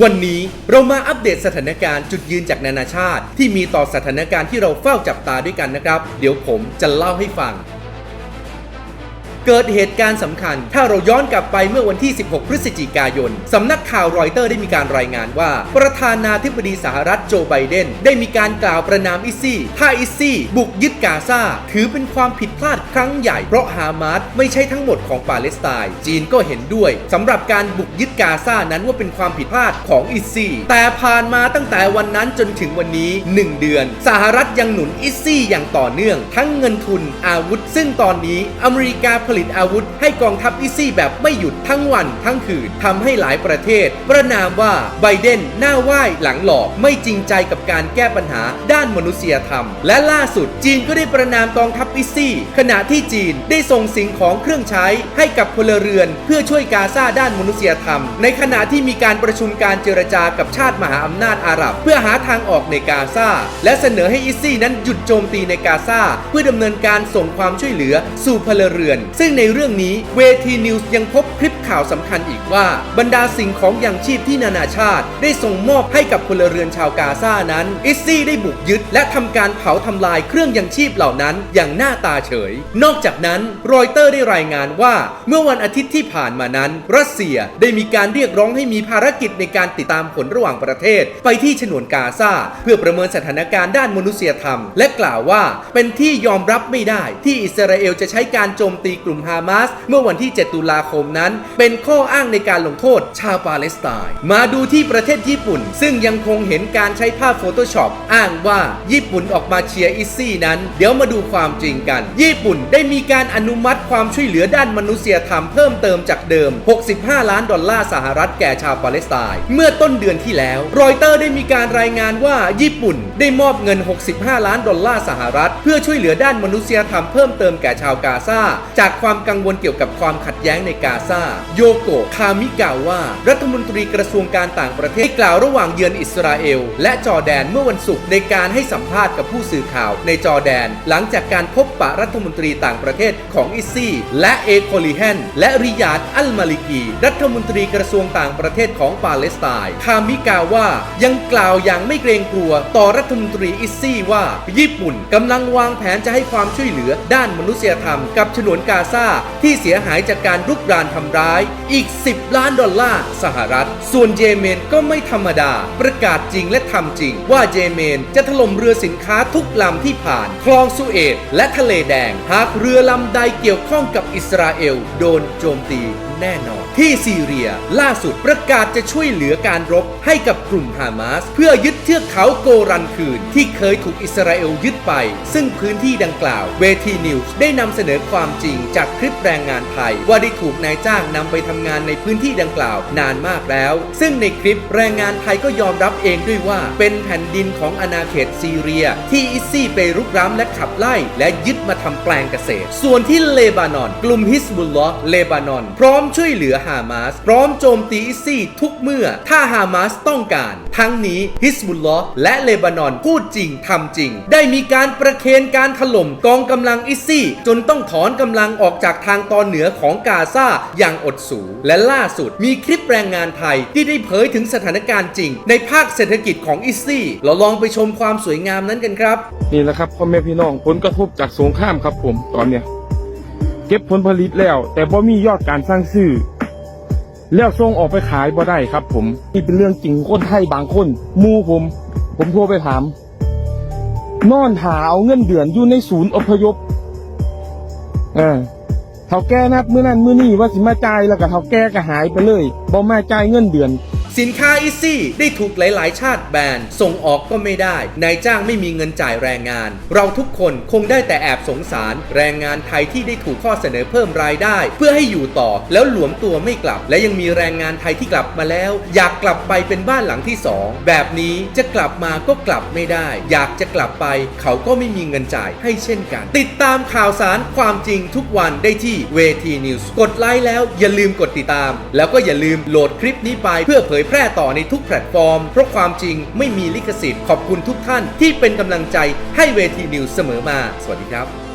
วันนี้เรามาอัปเดตสถานการณ์จุดยืนจากนานาชาติ ที่มีต่อสถานการณ์ที่เราเฝ้าจับตาด้วยกันนะครับ เดี๋ยวผมจะเล่าให้ฟัง เกิดเหตุการณ์สำคัญ ถ้าเราย้อนกลับไปเมื่อวันที่ 16 พฤศจิกายน สำนักข่าวรอยเตอร์ได้มีการรายงานว่า ประธานาธิบดีสหรัฐโจไบเดน ได้มีการกล่าวประนามอิซี่ถ้าอิซี่บุกยึดกาซาถือเป็นความผิดพลาด ครั้งใหญ่เพราะฮามาสไม่ใช่ทั้งหมดของปาเลสไตน์จีนก็เห็นด้วยสำหรับการบุกยึดกาซานั้นว่าเป็นความผิดพลาดของอิสซี่แต่ผ่านมาตั้งแต่วันนั้นจนถึงวันนี้ 1 เดือน สหรัฐยังหนุนอิสซี่อย่างต่อเนื่อง ทั้งเงินทุนอาวุธ ซึ่งตอนนี้อเมริกาผลิตอาวุธ ให้กองทัพอิสซี่แบบไม่หยุดทั้งวันทั้งคืนทำให้หลายประเทศ ประนามว่าไบเดนหน้าไหว้หลังหลอกไม่จริงใจกับการแก้ปัญหาด้านมนุษยธรรม และล่าสุดจีนก็ได้ประนามกองทัพอิสซี่ขณะที่จีนได้ส่งสิ่งของเครื่องใช้ให้กับพลเรือน เพื่อช่วยกาซาด้านมนุษยธรรม ในขณะที่มีการประชุมการเจรจากับชาติมหาอำนาจอาหรับ เพื่อหาทางออกในกาซาและเสนอให้อิซี่นั้นหยุดโจมตีในกาซาเพื่อดำเนินการส่งความช่วยเหลือสู่พลเรือน ซึ่งในเรื่องนี้เวทีนิวส์ยังพบคลิปข่าวสำคัญอีกว่า บรรดาสิ่งของอย่างชีพที่นานาชาติ ได้ส่งมอบให้กับพลเรือนชาวกาซานั้น อิซี่ได้บุกยึด และทำการเผาทำลายเครื่องยังชีพเหล่านั้นอย่างหน้าตาเฉยนอกจากนั้นรอยเตอร์ได้รายงานว่า เมื่อวันอาทิตย์ที่ผ่านมานั้น รัสเซียได้มีการเรียกร้องให้มีภารกิจในการติดตามผลระหว่างประเทศ ไปที่ฉนวนกาซาเพื่อประเมินสถานการณ์ด้านมนุษยธรรม และกล่าวว่าเป็นที่ยอมรับไม่ได้ ที่อิสราเอลจะใช้การโจมตีกลุ่มฮามาสเมื่อวันที่ 7 ตุลาคมนั้น เป็นข้ออ้างในการลงโทษชาวปาเลสไตน์มาดูที่ประเทศญี่ปุ่น ซึ่งยังคงเห็นการใช้ภาพ Photoshop อ้างว่าญี่ปุ่นออกมาเชียร์อิซซี่นั้น เดี๋ยวมาดูความจริงกัน ญี่ปุ่นได้มีการอนุมัติความช่วยเหลือด้านมนุษยธรรมเพิ่มเติมจากเดิม 65 ล้านดอลลาร์สหรัฐแก่ชาวปาเลสไตน์เมื่อต้นเดือนที่แล้ว รอยเตอร์ได้มีการรายงานว่าญี่ปุ่น ได้มอบเงิน 65 ล้านดอลลาร์สหรัฐ เพื่อช่วยเหลือด้านมนุษยธรรมเพิ่มเติมแก่ชาวกาซาจากความกังวลเกี่ยวกับความขัดแย้งในกาซาโยโกะคามิกาว่ารัฐมนตรีกระทรวงการต่างประเทศกล่าวระหว่างเยือนอิสราเอล และจอร์แดนเมื่อวันศุกร์ในการให้สัมภาษณ์กับผู้สื่อข่าวในจอร์แดน หลังจากการพบปะรัฐมนตรีต่างประเทศของอิซี่ และเอโคลิแฮนและริยาดอัลมาลิกี รัฐมนตรีกระทรวงต่างประเทศของปาเลสไตน์คามิกาว่ายังกล่าวอย่างไม่เกรงกลัว ต่อรัฐมนตรีอิซซี่ว่าญี่ปุ่นกำลังวางแผนจะให้ความช่วยเหลือด้านมนุษยธรรมกับฉนวนกาซาที่เสียหายจากการรุกรานทำร้ายอีก 10 ล้านดอลลาร์สหรัฐ ส่วนเยเมนก็ไม่ธรรมดา ประกาศจริงและทำจริง ว่าเยเมนจะถล่มเรือสินค้าทุกลำที่ผ่าน คลองสุเอตและทะเลแดงหาากเรือลำใดเกี่ยวข้องกับอิสราเอล โดนโจมตีแน่นอน ที่ซีเรียล่าสุดประกาศจะช่วยเหลือการรบให้กับกลุ่มฮามาส เพื่อยึดเทือกเขาโกรันคืน ที่เคยถูกอิสราเอลยึดไป ซึ่งพื้นที่ดังกล่าว เวทีนิวส์ได้นำเสนอความจริงจากคลิปแรงงานไทย ว่าได้ถูกนายจ้างนำไปทำงานในพื้นที่ดังกล่าว นานมากแล้ว ซึ่งในคลิปแรงงานไทยก็ยอมรับเองด้วยว่า เป็นแผ่นดินของอาณาเขตซีเรีย ที่อิสซี่ไปรุกร้ำและขับไล่ และยึดมาทำแปลงเกษตร ส่วนที่เลบานอน กลุ่มฮิสบุลลอห์เลบานอน พร้อมช่วยเหลือฮามาส พร้อมโจมตีอิสซี่ทุกเมื่อ ถ้าฮามาสต้องการ ทั้งนี้ฮิสบุลลอห์และเลบานอนพูดจริงทำจริง ได้มีการประเคนการถล่มกองกำลังอิสซี่ จนต้องถอนกำลังออกจากทางตอนเหนือของกาซาอย่างอดสูและล่าสุดมีคลิปแรงงานไทยที่ได้เผยถึงสถานการณ์จริง ในภาคเศรษฐกิจของอิสซี่เราลองไปชมความสวยงามนั้นกันครับ นี่แหละครับพ่อแม่พี่น้องผลกระทบจากสงครามครับผมตอนเนี้ยเก็บผลผลิตแล้ว แต่บ่มียอดการสร้างซื้อแล้วส่งออกไปขายบ่ได้ครับ ผมนี่เป็นเรื่องจริงคนไทยบางคนมูผม ผมโทรไปถาม นอนหาเอาเงินเดือนอยู่ในศูนย์อพยพเออเท่าแก่นัดมื้อนั้นมื้อนี้ว่าสิมาจ่ายแล้วก็เท่าแก่ก็หายไปเลยบ่มาจ่ายเงินเดือน สินค้าอิซี่ได้ถูกหลาย ๆ ชาติแบนส่งออกก็ไม่ได้ นายจ้างไม่มีเงินจ่ายแรงงาน เราทุกคนคงได้แต่แอบสงสาร แรงงานไทยที่ได้ถูกข้อเสนอเพิ่มรายได้ เพื่อให้อยู่ต่อแล้วหลวมตัวไม่กลับ และยังมีแรงงานไทยที่กลับมาแล้ว อยากกลับไปเป็นบ้านหลังที่สองแบบนี้จะกลับมาก็กลับไม่ได้ อยากจะกลับไป เขาก็ไม่มีเงินจ่ายให้เช่นกัน ติดตามข่าวสารความจริงทุกวันได้ที่เวทีนิวส์กดไลค์แล้วอย่าลืมกดติดตาม แล้วก็อย่าลืมโหลดคลิปนี้ไปเพื่อเผยแพร่ต่อในทุกแพลตฟอร์ม เพราะความจริงไม่มีลิขสิทธิ์ขอบคุณทุกท่านที่เป็นกำลังใจให้เวทีนิวเสมอมา สวัสดีครับ